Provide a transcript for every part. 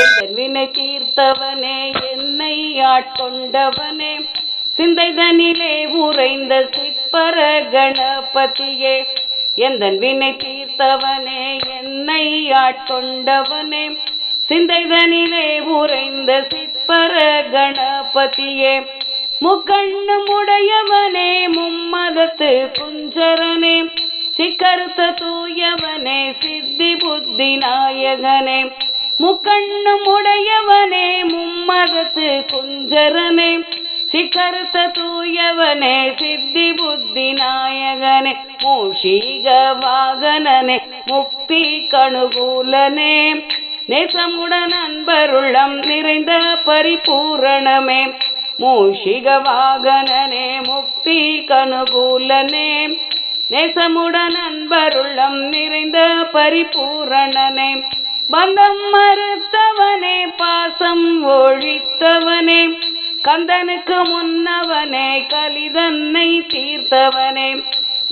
எங்கள் வினை தீர்த்தவனே என்னை ஆட்கொண்டவனே. சிந்தைதனிலே உறைந்த சிப்பர கணபதியே எந்தன் வினை தீர்த்தவனே என்னை ஆட்கொண்டவனே. சிந்தைதனிலே உறைந்த சிப்பர கணபதியே முக்கண்ணும் உடையவனே மும்மதத்து குஞ்சரனே. சிக்கருத்த தூயவனே சித்தி புத்தி நாயகனே. முக்கண்ணும் உடையவனே மும்மதத்து குஞ்சரனே. சிக்கருத்த தூயவனே சித்தி புத்தி நாயகனே. மூஷீக வாகனனே முக்தி கணுகூலனே. நேசமுடன் அன்பருள்ளம் நிறைந்த பரிபூரணமே. மூஷிக வாகனனே முக்தி கணுகூலனே. நேசமுடன் அன்பருள்ளம் நிறைந்த பரிபூரணனே பந்தம் மறுத்தவனே பாசம் ஒழித்தவனே கந்தனுக்கு முன்னவனே கலிதன்னை தீர்த்தவனே.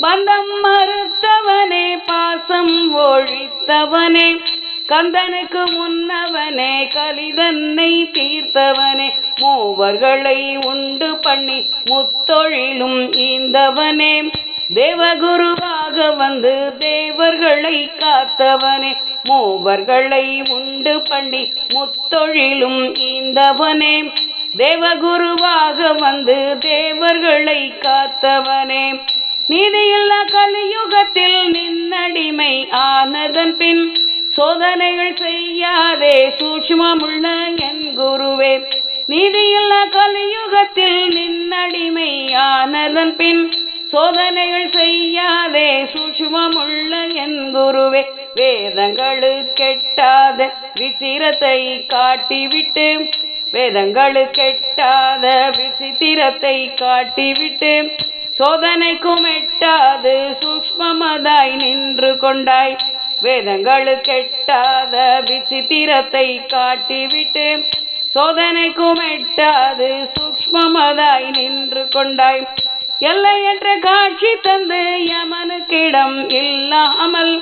பந்தம் மறுத்தவனே பாசம் ஒழித்தவனே கந்தனுக்கு முன்னவனே கலிதன்னை தீர்த்தவனே. மூவர்களை உண்டு பண்ணி முத்தொழிலும் ஈந்தவனே. தேவகுருவாக வந்து தேவர்களை காத்தவனே. மூவர்களை உண்டு பண்ணி முத்தொழிலும் ஈந்தவனே. தேவகுருவாக வந்து தேவர்களை காத்தவனே. நீதியில்லா கலியுகத்தில் நின்னடிமை ஆனதன் பின் சோதனைகள் செய்யாதே சூட்சுமமுள்ள என் குருவே. நீதியில்லா கலியுகத்தில் நின்னடிமை ஆனதன் பின் சோதனைகள் செய்யாதே சூட்சுமமுள்ள என் குருவே. வேதங்களு கெட்டாத விசிரத்தை காட்டிவிட்டு வேதங்களு கெட்டாத விசித்திரத்தை காட்டிவிட்டு சோதனைக்கும் எட்டாது சூக்மமதாய் நின்று கொண்டாய். வேதங்களு கெட்டாத விசித்திரத்தை காட்டிவிட்டு சோதனைக்கும் எட்டாது சூக்மமதாய் நின்று கொண்டாய். எல்லையற்ற காட்சி தந்து யமனுக்கிடம் இல்லாமல்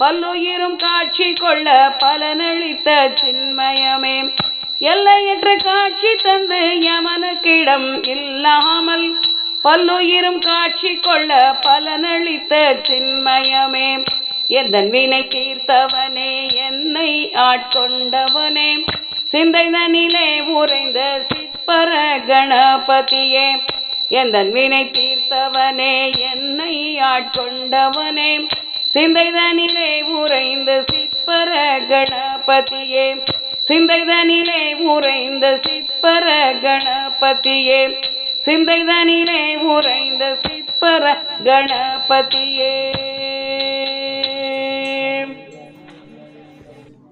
பல்லுயிரும் காட்சி கொள்ள பலனளித்த சின்மயமே. எல்லையற்ற காட்சி தந்து யமனுக்கிடம் இல்லாமல் பல்லுயிரும் காட்சி கொள்ள பலனளித்த சின்மயமே. எந்தன் வினை தீர்த்தவனே என்னை ஆட்கொண்டவனே. சிந்தைதனிலே உறைந்த சிற்பர கணபதியே. எந்த வினை தீர்த்தவனே என்னை ஆட்கொண்டவனே. சிந்தைதனிலே உறைந்த சிப்பர கணபதியே. சிந்தைதனிலே உறைந்த சிப்பர கணபதியே. சிந்தைதனிலே உறைந்த சிப்பர கணபதியே.